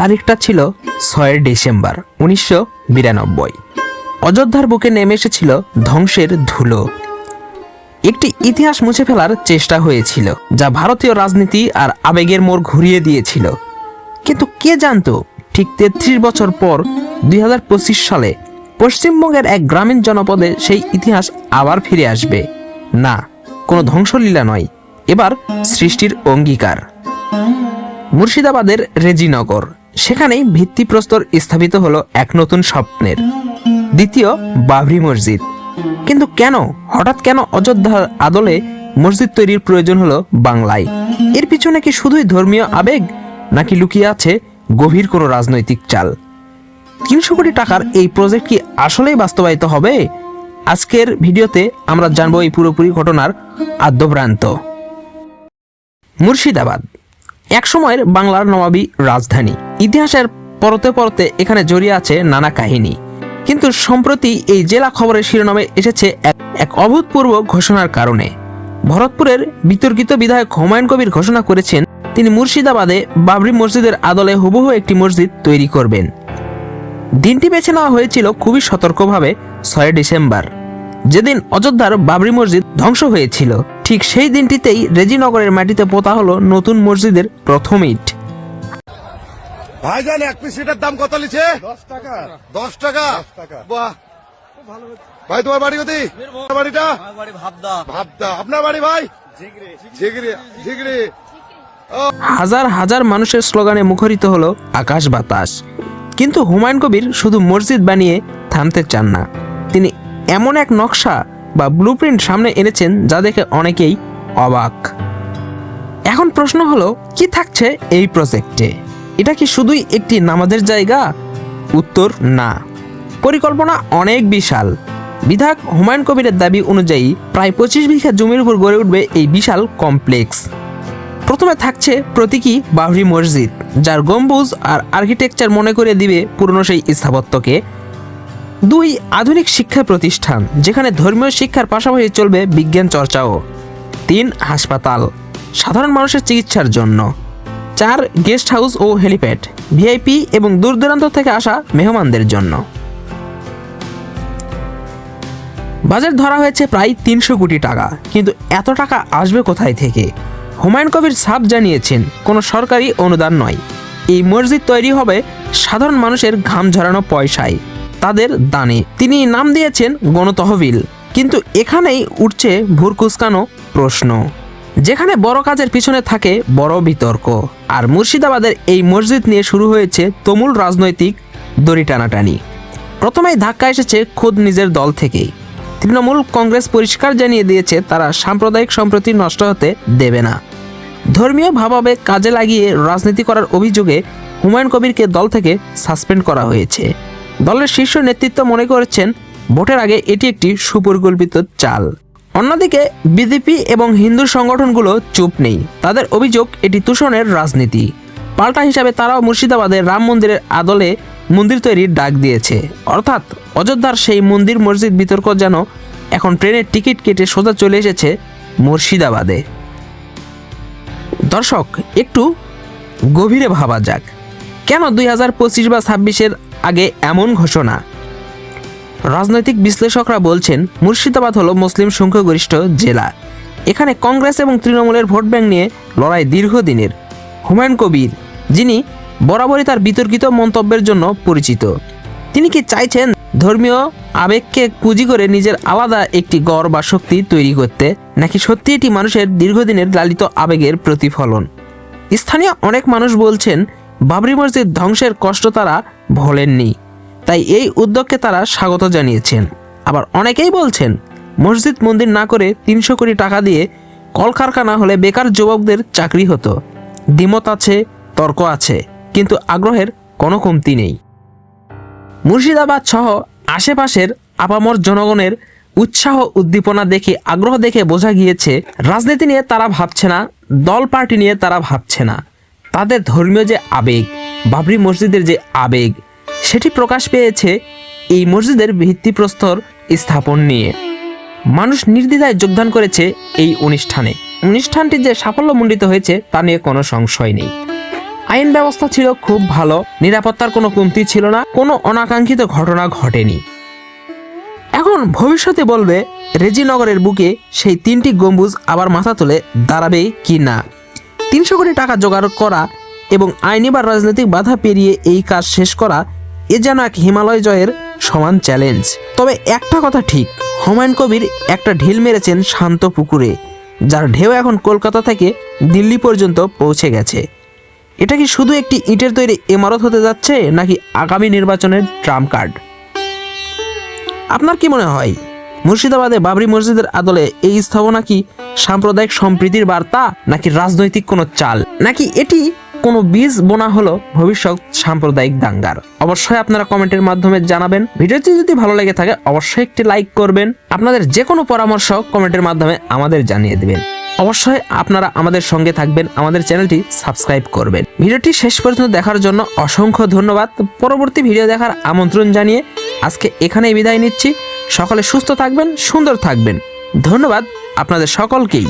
তারিখটা ছিল ছয় ডিসেম্বর, উনিশশো বিরানব্বই। অযোধ্যার বুকে নেমে এসেছিল ধ্বংসের ধুলো। একটি ইতিহাস মুছে ফেলার চেষ্টা হয়েছিল, যা ভারতীয় রাজনীতি আর আবেগের মোড় ঘুরিয়ে দিয়েছিল। কিন্তু কে জানতো, ঠিক তেত্রিশ বছর পর দুই হাজার পঁচিশ সালে পশ্চিমবঙ্গের এক গ্রামীণ জনপদে সেই ইতিহাস আবার ফিরে আসবে। না, কোনো ধ্বংসলীলা নয়, এবার সৃষ্টির অঙ্গীকার। মুর্শিদাবাদের রেজিনগর। সেখানেই ভিত্তিপ্রস্তর স্থাপিত হলো এক নতুন স্বপ্নের। দ্বিতীয়, বাবরি মসজিদ। কিন্তু কেন, হঠাৎ কেন অযোধ্যার আদলে মসজিদ তৈরির প্রয়োজন হলো বাংলায়? এর পিছনে কি শুধুই ধর্মীয় আবেগ, নাকি লুকিয়ে আছে গভীর কোনো রাজনৈতিক চাল? তিনশো কোটি টাকার এই প্রজেক্ট কি আসলেই বাস্তবায়িত হবে? আজকের ভিডিওতে আমরা জানব এই পুরোপুরি ঘটনার আদ্যভ্রান্ত। মুর্শিদাবাদ। একসময়ের বাংলার নবাবী রাজধানী। ইতিহাসের পরতে পরতে এখানে জড়িয়ে আছে নানা কাহিনী। কিন্তু সম্প্রতি এই জেলা খবরের শিরোনামে এসেছে এক এক অভূতপূর্ব ঘোষণার কারণে। ভরতপুরের বিতর্কিত বিধায়ক হুমায়ুন কবির ঘোষণা করেছেন, তিনি মুর্শিদাবাদে বাবরি মসজিদের আদলে হুবহু একটি মসজিদ তৈরি করবেন। দিনটি বেছে নেওয়া হয়েছিল খুবই সতর্কভাবে, ছয় ডিসেম্বর। যেদিন অযোধ্যার বাবরি মসজিদ ধ্বংস হয়েছিল, ঠিক সেই দিনটিতেই রেজিনগরের মাটিতে পোতা হলো নতুন মসজিদের প্রথম ইট। ভাইজান এক পিস এটার দাম কত লিছে? দশ টাকা। দশ টাকা? টাকা। বাহ। ভাই তোমার বাড়ি কোথায়? বাড়িটা? ভাবদা। আপনার বাড়ি ভাই? ঝিগড়ি ঝিগড়ি হাজার হাজার মানুষের স্লোগানে মুখরিত হলো আকাশ বাতাস। কিন্তু হুমায়ুন কবির শুধু মসজিদ বানিয়ে থামতে চান না। তিনি এমন এক নকশা বা ব্লুপ্রিন্ট সামনে এনেছেন যা দেখে অনেকেই অবাক। এখন প্রশ্ন হলো কি থাকছে এই প্রজেক্টে এটা কি শুধুই একটি নামাজের জায়গা? উত্তর, না। পরিকল্পনা অনেক বিশাল। বিধায়ক হুমায়ুন কবিরের দাবি অনুযায়ী প্রায় পঁচিশ বিঘা জমির উপর গড়ে উঠবে এই বিশাল কমপ্লেক্স। প্রথমে থাকছে প্রতীকী বাবরি মসজিদ, যার গম্বুজ আর আর্কিটেকচার মনে করে দিবে পুরনো সেই স্থাপত্যকে। দুই আধুনিক শিক্ষা প্রতিষ্ঠান, যেখানে ধর্মীয় শিক্ষার পাশাপাশি চলবে বিজ্ঞান চর্চাও। তিন হাসপাতাল, সাধারণ মানুষের চিকিৎসার জন্য। চার গেস্ট হাউস ও হেলিপ্যাড, ভিআইপি এবং দূর দূরান্ত থেকে আসা মেহমানদের জন্য। বাজেট ধরা হয়েছে প্রায় তিনশো কোটি টাকা, কিন্তু এত টাকা আসবে কোথায় থেকে? হুমায়ুন কবির সাব জানিয়েছেন, কোনো সরকারি অনুদান নয়। এই মসজিদ তৈরি হবে সাধারণ মানুষের ঘাম ঝরানো পয়সায়। তাদের দানে। তিনি নাম দিয়েছেন গণতহবিল, কিন্তু এখানেই উঠছে ভুরকুসকানো প্রশ্ন। যেখানে বড় কাজের পিছনে থাকে বড় বিতর্ক। আর মুর্শিদাবাদের এই মসজিদ নিয়ে শুরু হয়েছে তুমুল রাজনৈতিক দড়ি টানাটানি। প্রথমেই ধাক্কা এসেছে খোদ নিজের দল থেকেই। তৃণমূল কংগ্রেস পরিষ্কার জানিয়ে দিয়েছে তারা সাম্প্রদায়িক সম্প্রতি নষ্ট হতে দেবে না। ধর্মীয় ভাবাবেগ কাজে লাগিয়ে রাজনীতি করার অভিযোগে হুমায়ুন কবিরকে দল থেকে সাসপেন্ড করা হয়েছে। দলের শীর্ষ নেতৃত্ব মনে করেছেন, ভোটের আগে এটি একটি সুপরিকল্পিত চাল। অন্যদিকে বিজেপি এবং হিন্দু সংগঠনগুলো চুপ নেই। তাদের অভিযোগ, এটি তুষণের রাজনীতি। পাল্টা হিসাবে তারাও মুর্শিদাবাদে রাম মন্দিরের আদলে মন্দির তৈরির ডাক দিয়েছে। অর্থাৎ, অযোধ্যার সেই মন্দির মসজিদ বিতর্ক যেন এখন ট্রেনের টিকিট কেটে সোজা চলে এসেছে মুর্শিদাবাদে। দর্শক, একটু গভীরে ভাবা যাক। কেন দুই হাজার পঁচিশ বা ছাব্বিশের আগে এমন ঘোষণা? রাজনৈতিক বিশ্লেষকরা বলছেন, মুর্শিদাবাদ হলো মুসলিম সংখ্যাগরিষ্ঠ জেলা। এখানে কংগ্রেস এবং তৃণমূলের ভোট ব্যাংক নিয়ে লড়াই দীর্ঘদিনের। হুমায়ুন কবির, যিনি বরাবরই তার বিতর্কিত মন্তব্যের জন্য পরিচিত। তিনি কি চাইছেন ধর্মীয় আবেগকে পুঁজি করে নিজের আলাদা একটি গড় বা শক্তি তৈরি করতে, নাকি সত্যি এটি মানুষের দীর্ঘদিনের লালিত আবেগের প্রতিফলন? স্থানীয় অনেক মানুষ বলছেন, বাবরি মসজিদ ধ্বংসের কষ্ট তারা ভোলেননি। তাই এই উদ্যোগকে তারা স্বাগত জানিয়েছেন। আবার অনেকেই বলছেন, মসজিদ মন্দির না করে তিনশো কোটি টাকা দিয়ে কলকারখানা হলে বেকার যুবকদের চাকরি হতো। দ্বিমত আছে, তর্ক আছে, কিন্তু আগ্রহের কোনো কমতি নেই। মুর্শিদাবাদ সহ আশেপাশের আপামর জনগণের উৎসাহ উদ্দীপনা দেখে আগ্রহ দেখে বোঝা গিয়েছে, রাজনীতি নিয়ে তারা ভাবছে না, দল পার্টি নিয়ে তারা ভাবছে না। তাদের ধর্মীয় যে আবেগ, বাবরি মসজিদের যে আবেগ সেটি প্রকাশ পেয়েছে এই মসজিদের ভিত্তিপ্রস্তর স্থাপন নিয়ে। মানুষ নির্দ্বিধায় যোগদান করেছে এই অনুষ্ঠানে। অনুষ্ঠানটি যে সাফল্যমণ্ডিত হয়েছে, তা নিয়ে কোনো সংশয় নেই। আইন ব্যবস্থা ছিল খুব ভালো, নিরাপত্তার কোনো কমতি ছিল না, কোনো অনাকাঙ্ক্ষিত ঘটনা ঘটেনি। এখন ভবিষ্যতে বলবে, রেজিনগরের বুকে সেই তিনটি গম্বুজ আবার মাথা তুলে দাঁড়াবে কি না? তিনশো কোটি টাকা জোগাড় করা এবং আইনি বা রাজনৈতিক বাধা পেরিয়ে এই কাজ শেষ করা এ যেন এক হিমালয় জয়ের সমান চ্যালেঞ্জ তবে একটা কথা ঠিক, হুমায়ুন কবির একটা ঢিল মেরেছেন শান্ত পুকুরে, যার ঢেউ এখন কলকাতা থেকে দিল্লি পর্যন্ত পৌঁছে গেছে। এটা কি শুধু একটি ইটের তৈরি ইমারত হতে যাচ্ছে, নাকি আগামী নির্বাচনের ট্রাম্প কার্ড? আপনার কি মনে হয়, মুর্শিদাবাদে বাবরি মসজিদের আদলে এই স্থাপনা কি সাম্প্রদায়িক সম্প্রীতির বার্তা, নাকি রাজনৈতিক কোনো চাল? নাকি এটি কোনো বীজ বোনা হলো ভবিষ্যৎ সাম্প্রদায়িক দাঙ্গার। অবশ্যই আপনারা কমেন্টের মাধ্যমে জানাবেন। ভিডিওটি যদি ভালো লেগে থাকে, অবশ্যই একটি লাইক করবেন। আপনাদের যে কোনো পরামর্শ কমেন্টের মাধ্যমে আমাদের জানিয়ে দেবেন। অবশ্যই আপনারা আমাদের সঙ্গে থাকবেন, আমাদের চ্যানেলটি সাবস্ক্রাইব করবেন। ভিডিওটি শেষ পর্যন্ত দেখার জন্য অসংখ্য ধন্যবাদ। পরবর্তী ভিডিও দেখার আমন্ত্রণ জানিয়ে আজকে এখানেই বিদায় নিচ্ছি। সকলে সুস্থ থাকবেন, সুন্দর থাকবেন। ধন্যবাদ আপনাদের সকলকেই।